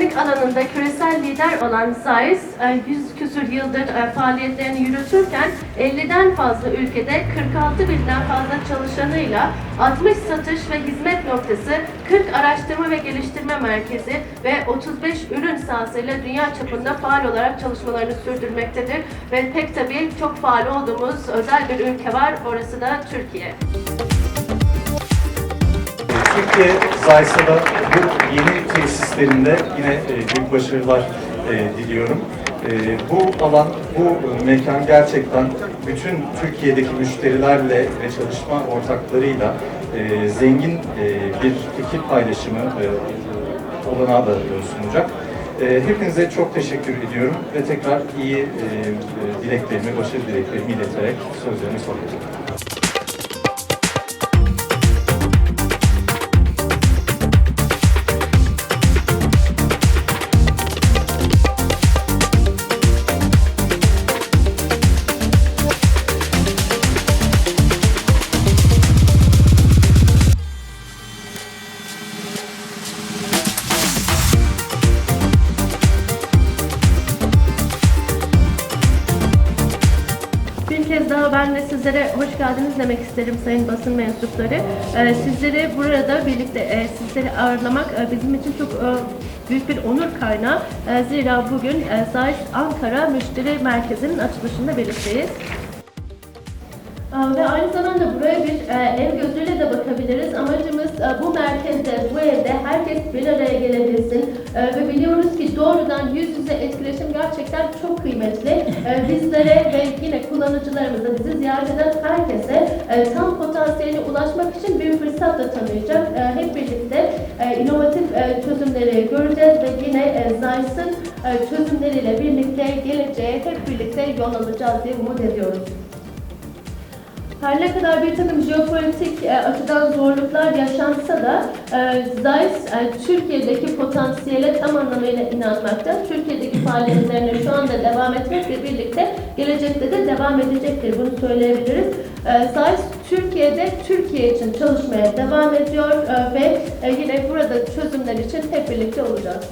güvenlik alanında küresel lider olan Zeiss, e, 100 küsur yıldır e, faaliyetlerini yürütürken 50'den fazla ülkede 46 binden fazla çalışanıyla 60 satış ve hizmet noktası, 40 araştırma ve geliştirme merkezi ve 35 ürün sahasıyla dünya çapında faal olarak çalışmalarını sürdürmektedir. Ve pek tabii çok faal olduğumuz özel bir ülke var, orası da Türkiye. Türkiye Zayt'sa da bu yeni tesislerinde yine e, büyük başarılar e, diliyorum. E, bu alan, bu mekan gerçekten bütün Türkiye'deki müşterilerle ve çalışma ortaklarıyla zengin bir fikir paylaşımı e, olanağı da sunacak. E, Hepinize çok teşekkür ediyorum ve tekrar iyi dileklerimi, başarı dileklerimi ileterek sözlerimi son ben de sizlere hoş geldiniz demek isterim sayın basın mensupları. Ee, sizleri burada birlikte e, sizleri ağırlamak e, bizim için çok e, büyük bir onur kaynağı. E, zira bugün e, Zeiss Ankara Müşteri Merkezi'nin açılışında birlikteyiz. Aa, Ve aynı zamanda buraya bir e, ev gözüyle de bakabiliriz. Amacımız e, bu merkezde, bu evde herkes bir araya gelebilsin. E, ve biliyoruz ki doğrudan yüz yüze kullanıcılarımıza, bizi ziyaret eden herkese e, tam potansiyeline ulaşmak için bir fırsat da tanıyacak. E, hep birlikte e, inovatif e, çözümleri göreceğiz ve yine e, Zeiss'ın e, çözümleriyle birlikte geleceğe hep birlikte yol alacağız diye umut ediyoruz. Her ne kadar bir takım jeopolitik e, açıdan zorluklar yaşansa da e, Zeiss e, Türkiye'deki potansiyele tam anlamıyla inanmakta. Türkiye'deki faaliyetlerine şu anda devam etmekle birlikte gelecekte de devam edecektir. Bunu söyleyebiliriz. E, Zeiss Türkiye'de Türkiye için çalışmaya devam ediyor e, ve e, yine burada çözümler için hep birlikte olacağız.